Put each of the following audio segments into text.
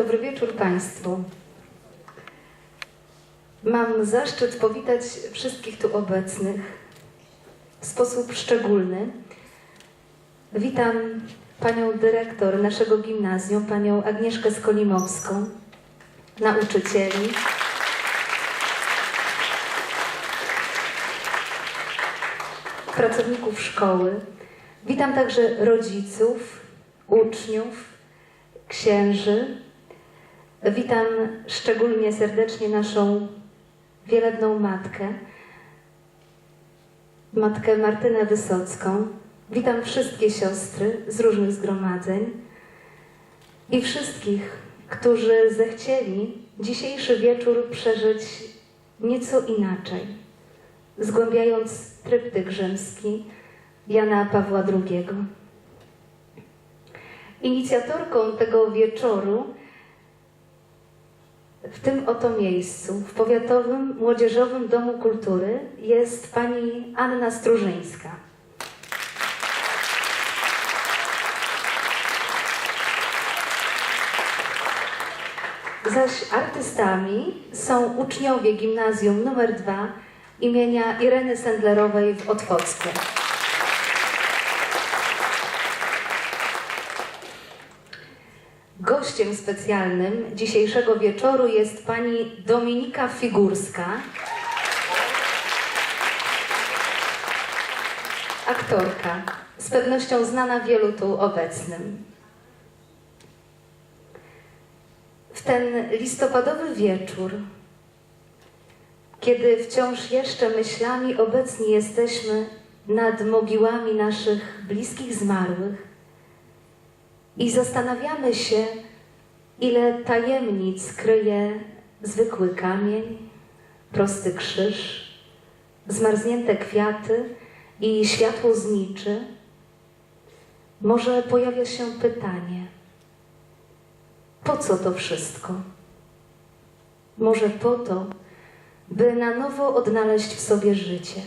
Dobry wieczór Państwu. Mam zaszczyt powitać wszystkich tu obecnych w sposób szczególny. Witam Panią Dyrektor naszego gimnazjum, Panią Agnieszkę Skolimowską, nauczycieli, pracowników szkoły. Witam także rodziców, uczniów, księży. Witam szczególnie serdecznie naszą wielebną matkę, matkę Martynę Wysocką. Witam wszystkie siostry z różnych zgromadzeń i wszystkich, którzy zechcieli dzisiejszy wieczór przeżyć nieco inaczej, zgłębiając tryptyk rzymski Jana Pawła II. Inicjatorką tego wieczoru w tym oto miejscu, w Powiatowym Młodzieżowym Domu Kultury, jest pani Anna Strużyńska. Zaś artystami są uczniowie gimnazjum nr 2 imienia Ireny Sendlerowej w Otwocku. Gościem specjalnym dzisiejszego wieczoru jest pani Dominika Figurska, aktorka, z pewnością znana wielu tu obecnym. W ten listopadowy wieczór, kiedy wciąż jeszcze myślami obecni jesteśmy nad mogiłami naszych bliskich zmarłych, i zastanawiamy się, ile tajemnic kryje zwykły kamień, prosty krzyż, zmarznięte kwiaty i światło zniczy. Może pojawia się pytanie: po co to wszystko? Może po to, by na nowo odnaleźć w sobie życie.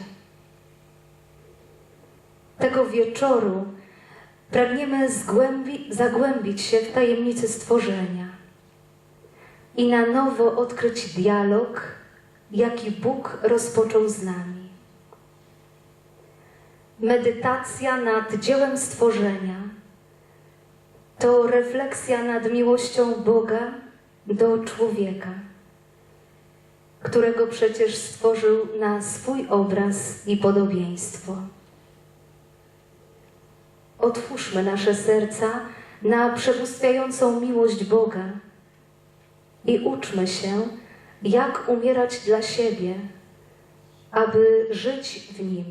Tego wieczoru Pragniemy zgłębi, zagłębić się w tajemnicy stworzenia i na nowo odkryć dialog, jaki Bóg rozpoczął z nami. Medytacja nad dziełem stworzenia to refleksja nad miłością Boga do człowieka, którego przecież stworzył na swój obraz i podobieństwo. Otwórzmy nasze serca na przebóstwiającą miłość Boga i uczmy się, jak umierać dla siebie, aby żyć w Nim.